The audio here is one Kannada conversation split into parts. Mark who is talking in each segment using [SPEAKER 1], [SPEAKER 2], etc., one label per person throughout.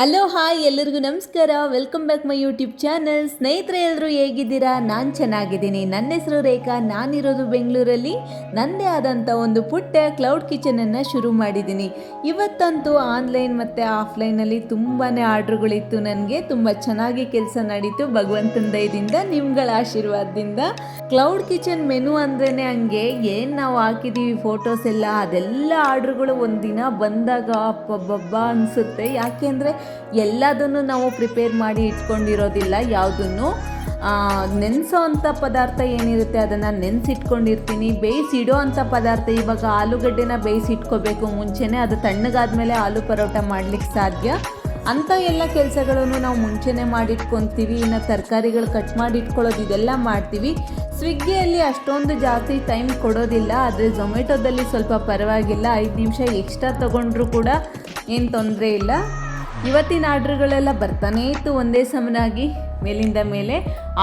[SPEAKER 1] ಹಲೋ ಹಾಯ್ ಎಲ್ಲರಿಗೂ ನಮಸ್ಕಾರ. Welcome back my YouTube channel ಸ್ನೇಹಿತರೆ ಎಲ್ಲರೂ ಹೇಗಿದ್ದೀರಾ? ನಾನು ಚೆನ್ನಾಗಿದ್ದೀನಿ. ನನ್ನ ಹೆಸರು ರೇಖಾ. ನಾನಿರೋದು ಬೆಂಗಳೂರಲ್ಲಿ. ನನ್ನದೇ ಆದಂಥ ಒಂದು ಪುಟ್ಟ ಕ್ಲೌಡ್ ಕಿಚನನ್ನು ಶುರು ಮಾಡಿದ್ದೀನಿ. ಇವತ್ತಂತೂ ಆನ್ಲೈನ್ ಮತ್ತು ಆಫ್ಲೈನಲ್ಲಿ ತುಂಬಾ ಆರ್ಡ್ರುಗಳಿತ್ತು. ನನಗೆ ತುಂಬ ಚೆನ್ನಾಗಿ ಕೆಲಸ ನಡೀತು ಭಗವಂತನ ದಯದಿಂದ, ನಿಮ್ಗಳ ಆಶೀರ್ವಾದದಿಂದ. ಕ್ಲೌಡ್ ಕಿಚನ್ ಮೆನು ಅಂದ್ರೇ ಹಂಗೆ, ಏನು ನಾವು ಹಾಕಿದ್ದೀವಿ ಫೋಟೋಸ್ ಎಲ್ಲ, ಅದೆಲ್ಲ ಆರ್ಡ್ರುಗಳು ಒಂದಿನ ಬಂದಾಗ ಅಪ್ಪಬ್ಬಬ್ಬ ಅನಿಸುತ್ತೆ. ಯಾಕೆಂದರೆ ಎಲ್ಲದನ್ನು ನಾವು ಪ್ರಿಪೇರ್ ಮಾಡಿ ಇಟ್ಕೊಂಡಿರೋದಿಲ್ಲ. ಯಾವುದನ್ನು? ನೆನೆಸೋ ಅಂಥ ಪದಾರ್ಥ ಏನಿರುತ್ತೆ ಅದನ್ನು ನೆನೆಸಿಟ್ಕೊಂಡಿರ್ತೀನಿ. ಬೇಯಿಸಿಡೋ ಅಂಥ ಪದಾರ್ಥ ಇವಾಗ ಆಲೂಗಡ್ಡೆನ ಬೇಯಿಸಿಟ್ಕೋಬೇಕು. ಮುಂಚೆನೇ ಅದು ತಣ್ಣಗಾದ್ಮೇಲೆ ಆಲೂ ಪರೋಟ ಮಾಡ್ಲಿಕ್ಕೆ ಸಾಧ್ಯ. ಅಂಥ ಎಲ್ಲ ಕೆಲಸಗಳನ್ನು ನಾವು ಮುಂಚೆನೇ ಮಾಡಿಟ್ಕೊತೀವಿ. ಇನ್ನು ತರಕಾರಿಗಳು ಕಟ್ ಮಾಡಿ ಇಟ್ಕೊಳ್ಳೋದು ಇದೆಲ್ಲ ಮಾಡ್ತೀವಿ. ಸ್ವಿಗ್ಗಿಯಲ್ಲಿ ಅಷ್ಟೊಂದು ಜಾಸ್ತಿ ಟೈಮ್ ಕೊಡೋದಿಲ್ಲ. ಆದರೆ ಝೊಮ್ಯಾಟೊದಲ್ಲಿ ಸ್ವಲ್ಪ ಪರವಾಗಿಲ್ಲ. ಐದು ನಿಮಿಷ ಎಕ್ಸ್ಟ್ರಾ ತೊಗೊಂಡ್ರೂ ಕೂಡ ಏನು ತೊಂದರೆ ಇಲ್ಲ. ಇವತ್ತಿನ ಆರ್ಡ್ರ್ಗಳೆಲ್ಲ ಬರ್ತಾನೆ ಇತ್ತು ಒಂದೇ ಸಮನಾಗಿ ಮೇಲಿಂದ ಮೇಲೆ.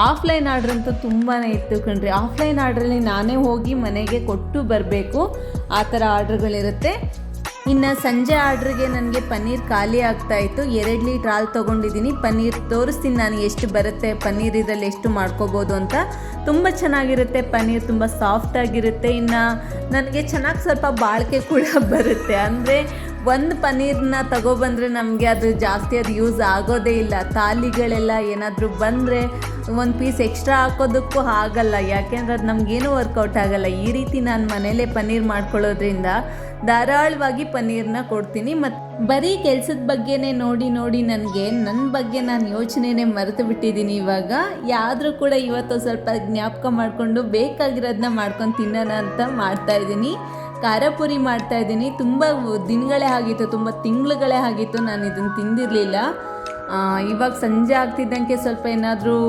[SPEAKER 1] ಆಫ್ಲೈನ್ ಆರ್ಡ್ರ್ ಅಂತೂ ತುಂಬಾ ಇತ್ತು ಕಣ್ರಿ. ಆಫ್ಲೈನ್ ಆರ್ಡ್ರಲ್ಲಿ ನಾನೇ ಹೋಗಿ ಮನೆಗೆ ಕೊಟ್ಟು ಬರಬೇಕು. ಆ ಥರ ಆರ್ಡ್ರ್ಗಳಿರುತ್ತೆ. ಇನ್ನು ಸಂಜೆ ಆರ್ಡ್ರಿಗೆ ನನಗೆ ಪನ್ನೀರ್ ಖಾಲಿ ಆಗ್ತಾ ಇತ್ತು. ಎರಡು ಲೀಟ್ರ್ ಹಾಲು ತೊಗೊಂಡಿದ್ದೀನಿ. ಪನ್ನೀರ್ ತೋರಿಸ್ತೀನಿ ನಾನು ಎಷ್ಟು ಬರುತ್ತೆ, ಪನ್ನೀರ್ ಇದರಲ್ಲಿ ಎಷ್ಟು ಮಾಡ್ಕೋಬೋದು ಅಂತ. ತುಂಬ ಚೆನ್ನಾಗಿರುತ್ತೆ, ಪನ್ನೀರ್ ತುಂಬ ಸಾಫ್ಟಾಗಿರುತ್ತೆ ಇನ್ನು ನನಗೆ ಚೆನ್ನಾಗಿ ಸ್ವಲ್ಪ ಬಾಳಿಕೆ ಕೂಡ ಬರುತ್ತೆ. ಅಂದರೆ ಒಂದು ಪನ್ನೀರ್ನ ತಗೊಬಂದರೆ ನಮಗೆ ಅದು ಜಾಸ್ತಿ ಅದು ಯೂಸ್ ಆಗೋದೇ ಇಲ್ಲ. ತಾಲಿಗಳೆಲ್ಲ ಏನಾದರೂ ಬಂದರೆ ಒಂದು ಪೀಸ್ ಎಕ್ಸ್ಟ್ರಾ ಹಾಕೋದಕ್ಕೂ ಆಗಲ್ಲ. ಯಾಕೆಂದ್ರೆ ಅದು ನಮಗೇನು ವರ್ಕೌಟ್ ಆಗಲ್ಲ. ಈ ರೀತಿ ನಾನು ಮನೇಲೇ ಪನ್ನೀರ್ ಮಾಡ್ಕೊಳ್ಳೋದ್ರಿಂದ ಧಾರಾಳವಾಗಿ ಪನ್ನೀರ್ನ ಕೊಡ್ತೀನಿ. ಮತ್ತು ಬರೀ ಕೆಲಸದ ಬಗ್ಗೆನೇ ನೋಡಿ ನೋಡಿ ನನಗೆ ನನ್ನ ಬಗ್ಗೆ ನಾನು ಯೋಚನೆನೇ ಮರೆತು ಬಿಟ್ಟಿದ್ದೀನಿ ಇವಾಗ. ಯಾದರೂ ಕೂಡ ಇವತ್ತು ಸ್ವಲ್ಪ ಜ್ಞಾಪಕ ಮಾಡಿಕೊಂಡು ಬೇಕಾಗಿರೋದನ್ನ ಮಾಡ್ಕೊಂಡು ತಿನ್ನೋಣ ಅಂತ ಮಾಡ್ತಾಯಿದ್ದೀನಿ ಖಾರ ಪುರಿ ಮಾಡ್ತಾ ಇದ್ದೀನಿ. ತುಂಬ ದಿನಗಳೇ ಆಗಿತ್ತು, ತುಂಬ ತಿಂಗಳುಗಳೇ ಆಗಿತ್ತು ನಾನು ಇದನ್ನು ತಿಂದಿರಲಿಲ್ಲ. ಇವಾಗ ಸಂಜೆ ಆಗ್ತಿದ್ದಂಗೆ ಸ್ವಲ್ಪ ಏನಾದರೂ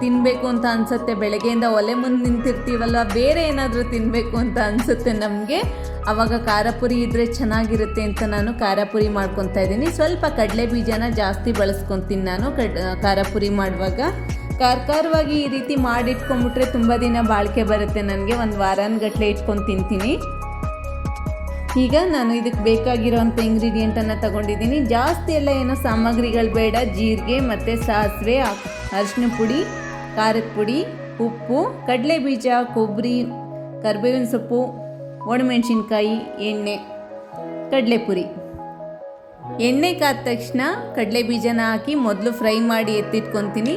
[SPEAKER 1] ತಿನ್ನಬೇಕು ಅಂತ ಅನಿಸುತ್ತೆ. ಬೆಳಗ್ಗೆಯಿಂದ ಒಲೆ ಮುಂದೆ ನಿಂತಿರ್ತೀವಲ್ವ? ಬೇರೆ ಏನಾದರೂ ತಿನ್ನಬೇಕು ಅಂತ ಅನಿಸುತ್ತೆ ನಮಗೆ. ಆವಾಗ ಖಾರಪುರಿ ಇದ್ದರೆ ಚೆನ್ನಾಗಿರುತ್ತೆ ಅಂತ ನಾನು ಖಾರಪುರಿ ಮಾಡ್ಕೊತಾ ಇದ್ದೀನಿ. ಸ್ವಲ್ಪ ಕಡಲೆ ಬೀಜನ ಜಾಸ್ತಿ ಬಳಸ್ಕೊತೀನಿ ನಾನು ಕಡ್ ಖಾರಪುರಿ ಮಾಡುವಾಗ. ಖಾರ ಖಾರವಾಗಿ ಈ ರೀತಿ ಮಾಡಿಟ್ಕೊಂಡ್ಬಿಟ್ರೆ ತುಂಬ ದಿನ ಬಾಳಿಕೆ ಬರುತ್ತೆ ನನಗೆ. ಒಂದು ವಾರನಗಟ್ಲೆ ಇಟ್ಕೊಂಡು ತಿಂತೀನಿ. ಈಗ ನಾನು ಇದಕ್ಕೆ ಬೇಕಾಗಿರೋವಂಥ ಇಂಗ್ರೀಡಿಯೆಂಟನ್ನು ತಗೊಂಡಿದ್ದೀನಿ. ಜಾಸ್ತಿ ಎಲ್ಲ ಏನೋ ಸಾಮಗ್ರಿಗಳು ಬೇಡ. ಜೀರಿಗೆ ಮತ್ತು ಸಾಸಿವೆ ಅರಿಶಿನ ಪುಡಿ, ಖಾರದ ಪುಡಿ, ಉಪ್ಪು ಕಡಲೆ ಬೀಜ ಕೊಬ್ಬರಿ, ಕರ್ಬೇವಿನ ಸೊಪ್ಪು, ಒಣಮೆಣಸಿನ್ಕಾಯಿ, ಎಣ್ಣೆ, ಕಡಲೆಪುರಿ. ಎಣ್ಣೆ ಕಾದ ತಕ್ಷಣ ಕಡಲೆ ಬೀಜನ ಹಾಕಿ ಮೊದಲು ಫ್ರೈ ಮಾಡಿ ಎತ್ತಿಟ್ಕೊತೀನಿ.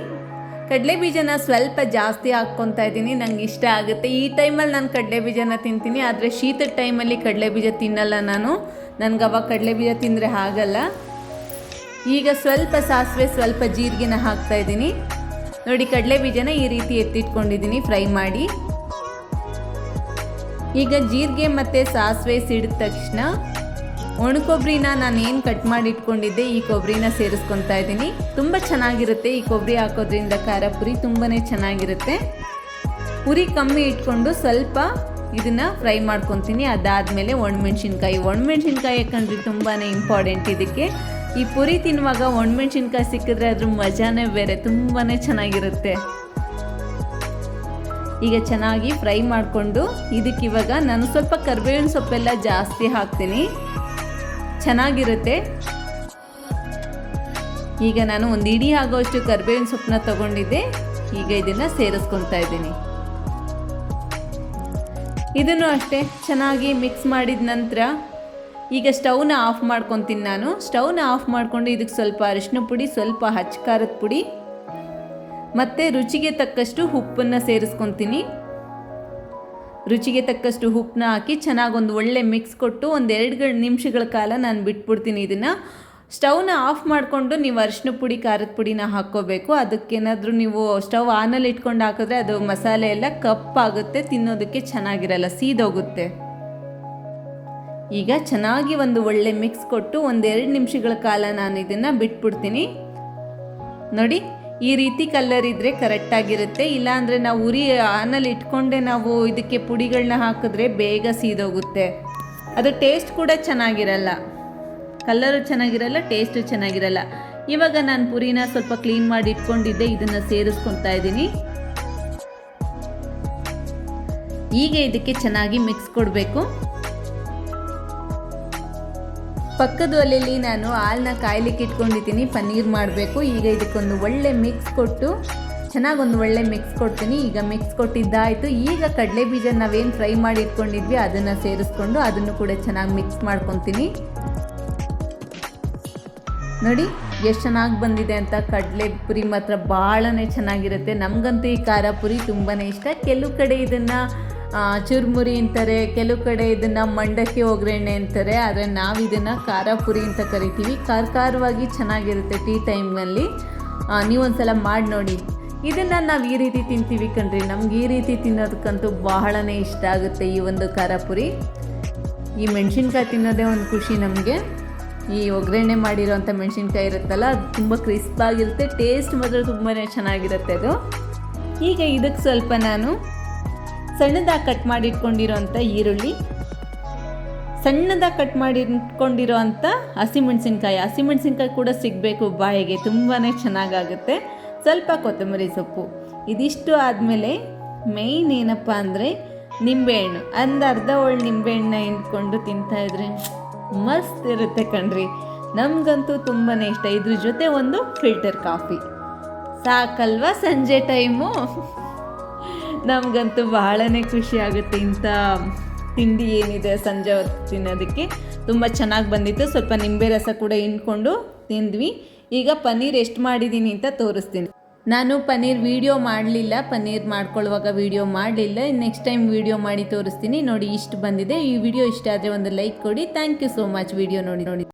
[SPEAKER 1] ಕಡಲೆ ಬೀಜನ ಸ್ವಲ್ಪ ಜಾಸ್ತಿ ಹಾಕ್ಕೊತಾ ಇದ್ದೀನಿ, ನಂಗೆ ಇಷ್ಟ ಆಗುತ್ತೆ. ಈ ಟೈಮಲ್ಲಿ ನಾನು ಕಡಲೆ ಬೀಜನ ತಿಂತೀನಿ, ಆದರೆ ಶೀತದ ಟೈಮಲ್ಲಿ ಕಡಲೆ ಬೀಜ ತಿನ್ನಲ್ಲ ನಾನು. ನನಗೆ ಅವಾಗ ಕಡಲೆ ಬೀಜ ತಿಂದರೆ ಆಗಲ್ಲ. ಈಗ ಸ್ವಲ್ಪ ಸಾಸಿವೆ, ಸ್ವಲ್ಪ ಜೀರಿಗೆನ ಹಾಕ್ತಾ ಇದ್ದೀನಿ. ನೋಡಿ, ಕಡಲೆ ಬೀಜನ ಈ ರೀತಿ ಎತ್ತಿಟ್ಕೊಂಡಿದ್ದೀನಿ, ಫ್ರೈ ಮಾಡಿ. ಈಗ ಜೀರಿಗೆ ಮತ್ತು ಸಾಸಿವೆ ಸಿಡಿದ ತಕ್ಷಣ ಒಣಕೊಬ್ಬರಿನ ನಾನು ಏನು ಕಟ್ ಮಾಡಿ ಇಟ್ಕೊಂಡಿದ್ದೆ, ಈ ಕೊಬ್ಬರಿನ ಸೇರಿಸ್ಕೊತಾ ಇದ್ದೀನಿ. ತುಂಬ ಚೆನ್ನಾಗಿರುತ್ತೆ, ಈ ಕೊಬ್ಬರಿ ಹಾಕೋದ್ರಿಂದ ಖಾರ ಪುರಿ ತುಂಬಾ ಚೆನ್ನಾಗಿರುತ್ತೆ. ಪುರಿ ಕಮ್ಮಿ ಇಟ್ಕೊಂಡು ಸ್ವಲ್ಪ ಇದನ್ನು ಫ್ರೈ ಮಾಡ್ಕೊತೀನಿ. ಅದಾದಮೇಲೆ ಒಣಮೆಣ್ಸಿನ್ಕಾಯಿ. ಒಣಮೆಣ್ಸಿನ್ಕಾಯಿ ಯಾಕಂದ್ರೆ ತುಂಬಾ ಇಂಪಾರ್ಟೆಂಟ್ ಇದಕ್ಕೆ. ಈ ಪುರಿ ತಿನ್ನುವಾಗ ಒಣಮೆಣ್ಸಿನ್ಕಾಯಿ ಸಿಕ್ಕಿದ್ರೆ ಅದ್ರ ಮಜಾನೇ ಬೇರೆ ತುಂಬಾ ಚೆನ್ನಾಗಿರುತ್ತೆ. ಈಗ ಚೆನ್ನಾಗಿ ಫ್ರೈ ಮಾಡಿಕೊಂಡು ಇದಕ್ಕೆ ಇವಾಗ ನಾನು ಸ್ವಲ್ಪ ಕರ್ಬೇವಿನ ಸೊಪ್ಪೆಲ್ಲ ಜಾಸ್ತಿ ಹಾಕ್ತೀನಿ. ಚೆನ್ನಾಗಿರುತ್ತೆ. ಈಗ ನಾನು ಒಂದು ಇಡೀ ಆಗೋಷ್ಟು ಕರ್ಬೇವಿನ ಸೊಪ್ಪನ್ನ ತಗೊಂಡಿದ್ದೆ. ಈಗ ಇದನ್ನು ಸೇರಿಸ್ಕೊತಾ ಇದ್ದೀನಿ. ಇದನ್ನು ಅಷ್ಟೇ ಚೆನ್ನಾಗಿ ಮಿಕ್ಸ್ ಮಾಡಿದ ನಂತರ ಈಗ ಸ್ಟವ್ನ ಆಫ್ ಮಾಡ್ಕೊತೀನಿ ನಾನು. ಸ್ಟವ್ನ ಆಫ್ ಮಾಡಿಕೊಂಡು ಇದಕ್ಕೆ ಸ್ವಲ್ಪ ಅರಿಶಿನ ಪುಡಿ, ಸ್ವಲ್ಪ ಹಚ್ಚ ಖಾರದ ಪುಡಿ, ಮತ್ತು ರುಚಿಗೆ ತಕ್ಕಷ್ಟು ಉಪ್ಪನ್ನು ಸೇರಿಸ್ಕೊತೀನಿ. ರುಚಿಗೆ ತಕ್ಕಷ್ಟು ಉಪ್ಪನ್ನ ಹಾಕಿ ಚೆನ್ನಾಗಿ ಒಂದು ಒಳ್ಳೆ ಮಿಕ್ಸ್ ಕೊಟ್ಟು ಒಂದು ಎರಡು ನಿಮಿಷಗಳ ಕಾಲ ನಾನು ಬಿಟ್ಬಿಡ್ತೀನಿ ಇದನ್ನು. ಸ್ಟವ್ನ ಆಫ್ ಮಾಡಿಕೊಂಡು ನೀವು ಅರಿಶಿನ ಪುಡಿ, ಖಾರದ ಪುಡಿನ ಹಾಕ್ಕೋಬೇಕು. ಅದಕ್ಕೇನಾದರೂ ನೀವು ಸ್ಟವ್ ಆನಲ್ಲಿ ಇಟ್ಕೊಂಡು ಹಾಕಿದ್ರೆ ಅದು ಮಸಾಲೆ ಎಲ್ಲ ಕಪ್ಪಾಗುತ್ತೆ ತಿನ್ನೋದಕ್ಕೆ ಚೆನ್ನಾಗಿರಲ್ಲ, ಸೀದೋಗುತ್ತೆ. ಈಗ ಚೆನ್ನಾಗಿ ಒಂದು ಒಳ್ಳೆ ಮಿಕ್ಸ್ ಕೊಟ್ಟು ಒಂದೆರಡು ನಿಮಿಷಗಳ ಕಾಲ ನಾನು ಇದನ್ನು ಬಿಟ್ಬಿಡ್ತೀನಿ. ನೋಡಿ, ಈ ರೀತಿ ಕಲ್ಲರ್ ಇದ್ದರೆ ಕರೆಕ್ಟಾಗಿರುತ್ತೆ ಇಲ್ಲಾಂದರೆ ನಾವು ಉರಿ ಆನಲ್ಲಿ ಇಟ್ಕೊಂಡೆ ನಾವು ಇದಕ್ಕೆ ಪುಡಿಗಳನ್ನ ಹಾಕಿದ್ರೆ ಬೇಗ ಸೀದೋಗುತ್ತೆ. ಅದು ಟೇಸ್ಟ್ ಕೂಡ ಚೆನ್ನಾಗಿರಲ್ಲ. ಕಲ್ಲರು ಚೆನ್ನಾಗಿರಲ್ಲ ಟೇಸ್ಟು ಚೆನ್ನಾಗಿರಲ್ಲ. ಇವಾಗ ನಾನು ಪುರಿನ ಸ್ವಲ್ಪ ಕ್ಲೀನ್ ಮಾಡಿ ಇಟ್ಕೊಂಡಿದ್ದೆ, ಇದನ್ನು ಸೇರಿಸ್ಕೊತಾ ಇದ್ದೀನಿ. ಈಗ ಇದಕ್ಕೆ ಚೆನ್ನಾಗಿ ಮಿಕ್ಸ್ ಕೊಡಬೇಕು. ಪಕ್ಕದ ಒಲೆಯಲ್ಲಿ ನಾನು ಹಾಲನ್ನ ಕಾಯ್ಲಿಕ್ಕೆ ಇಟ್ಕೊಂಡಿದ್ದೀನಿ, ಪನ್ನೀರ್ ಮಾಡಬೇಕು. ಈಗ ಇದಕ್ಕೊಂದು ಒಳ್ಳೆ ಮಿಕ್ಸ್ ಕೊಟ್ಟು ಚೆನ್ನಾಗಿ ಒಂದು ಒಳ್ಳೆ ಮಿಕ್ಸ್ ಕೊಡ್ತೀನಿ. ಈಗ ಮಿಕ್ಸ್ ಕೊಟ್ಟಿದ್ದಾಯಿತು. ಈಗ ಕಡಲೆ ಬೀಜ ನಾವೇನು ಫ್ರೈ ಮಾಡಿ ಇಟ್ಕೊಂಡಿದ್ವಿ, ಅದನ್ನು ಸೇರಿಸ್ಕೊಂಡು ಅದನ್ನು ಕೂಡ ಚೆನ್ನಾಗಿ ಮಿಕ್ಸ್ ಮಾಡ್ಕೊತೀನಿ. ನೋಡಿ, ಎಷ್ಟು ಚೆನ್ನಾಗಿ ಬಂದಿದೆ ಅಂತ. ಕಡಲೆ ಪುರಿ ಮಾತ್ರ ಭಾಳನೇ ಚೆನ್ನಾಗಿರುತ್ತೆ. ನಮಗಂತೂ ಈ ಖಾರ ಪುರಿ ತುಂಬಾ ಇಷ್ಟ. ಕೆಲವು ಕಡೆ ಇದನ್ನು ಚುರುಮುರಿ ಅಂತಾರೆ, ಕೆಲವು ಕಡೆ ಇದನ್ನು ಮಂಡಕ್ಕಿ ಒಗ್ಗರಣೆ ಅಂತಾರೆ, ಆದರೆ ನಾವು ಇದನ್ನು ಖಾರ ಪುರಿ ಅಂತ ಕರಿತೀವಿ. ಖಾರ ಖಾರವಾಗಿ ಚೆನ್ನಾಗಿರುತ್ತೆ ಟೀ ಟೈಮಲ್ಲಿ ನೀವೊಂದು ಸಲ ಮಾಡಿ ನೋಡಿ. ಇದನ್ನು ನಾವು ಈ ರೀತಿ ತಿಂತೀವಿ ಕಣ್ರಿ. ನಮ್ಗೆ ಈ ರೀತಿ ತಿನ್ನೋದಕ್ಕಂತೂ ಬಹಳನೇ ಇಷ್ಟ ಆಗುತ್ತೆ ಈ ಒಂದು ಖಾರ ಪುರಿ ಈ ಮೆಣಸಿನ್ಕಾಯಿ ತಿನ್ನೋದೇ ಒಂದು ಖುಷಿ ನಮಗೆ. ಈ ಒಗ್ಗರಣೆ ಮಾಡಿರೋಂಥ ಮೆಣಸಿನ್ಕಾಯಿ ಇರುತ್ತಲ್ಲ, ಅದು ತುಂಬ ಕ್ರಿಸ್ಪಾಗಿರುತ್ತೆ, ಟೇಸ್ಟ್ ಮಾತ್ರ ತುಂಬಾ ಚೆನ್ನಾಗಿರುತ್ತೆ ಅದು. ಈಗ ಇದಕ್ಕೆ ಸ್ವಲ್ಪ ನಾನು ಸಣ್ಣದಾಗಿ ಕಟ್ ಮಾಡಿ ಇಟ್ಕೊಂಡಿರೋಂಥ ಈರುಳ್ಳಿ ಸಣ್ಣದಾಗಿ ಕಟ್ ಮಾಡಿ ಇಟ್ಕೊಂಡಿರೋ ಅಂಥ ಹಸಿಮೆಣ್ಸಿನ್ಕಾಯಿ. ಹಸಿಮೆಣ್ಸಿನ್ಕಾಯಿ ಕೂಡ ಸಿಗಬೇಕು ಬಾಯಿಗೆ ತುಂಬಾ ಚೆನ್ನಾಗಾಗುತ್ತೆ. ಸ್ವಲ್ಪ ಕೊತ್ತಂಬರಿ ಸೊಪ್ಪು. ಇದಿಷ್ಟು ಆದಮೇಲೆ ಮೇಯ್ನ್ ಏನಪ್ಪ ಅಂದರೆ ನಿಂಬೆಹಣ್ಣು. ಒಂದು ಅರ್ಧ ಒಳ್ಳೆ ನಿಂಬೆಹಣ್ಣ ತಿಂತಾ ತಿಂತಾಯಿದ್ರೆ ಮಸ್ತ್ ಇರುತ್ತೆ ಕಣ್ರಿ. ನಮಗಂತೂ ತುಂಬಾ ಇಷ್ಟ. ಇದ್ರ ಜೊತೆ ಒಂದು ಫಿಲ್ಟರ್ ಕಾಫಿ ಸಾಕಲ್ವಾ ಸಂಜೆ ಟೈಮು ನಮಗಂತೂ ಬಹಳನೇ ಖುಷಿ ಆಗುತ್ತೆ ಇಂಥ ತಿಂಡಿ ಏನಿದೆ ಸಂಜೆ ತಿನ್ನೋದಕ್ಕೆ. ತುಂಬ ಚೆನ್ನಾಗಿ ಬಂದಿತ್ತು. ಸ್ವಲ್ಪ ನಿಂಬೆ ರಸ ಕೂಡ ಹಿಂಡ್ಕೊಂಡು ತಿಂದ್ವಿ. ಈಗ ಪನ್ನೀರ್ ಎಷ್ಟು ಮಾಡಿದ್ದೀನಿ ಅಂತ ತೋರಿಸ್ತೀನಿ. ನಾನು ಪನ್ನೀರ್ ವಿಡಿಯೋ ಮಾಡಲಿಲ್ಲ. ಪನ್ನೀರ್ ಮಾಡ್ಕೊಳ್ಳುವಾಗ ವಿಡಿಯೋ ಮಾಡಲಿಲ್ಲ. ನೆಕ್ಸ್ಟ್ ಟೈಮ್ ವಿಡಿಯೋ ಮಾಡಿ ತೋರಿಸ್ತೀನಿ. ನೋಡಿ ಇಷ್ಟು ಬಂದಿದೆ. ಈ ವಿಡಿಯೋ ಇಷ್ಟ ಆದರೆ ಒಂದು ಲೈಕ್ ಕೊಡಿ. Thank you so much video ನೋಡಿ ನೋಡಿ.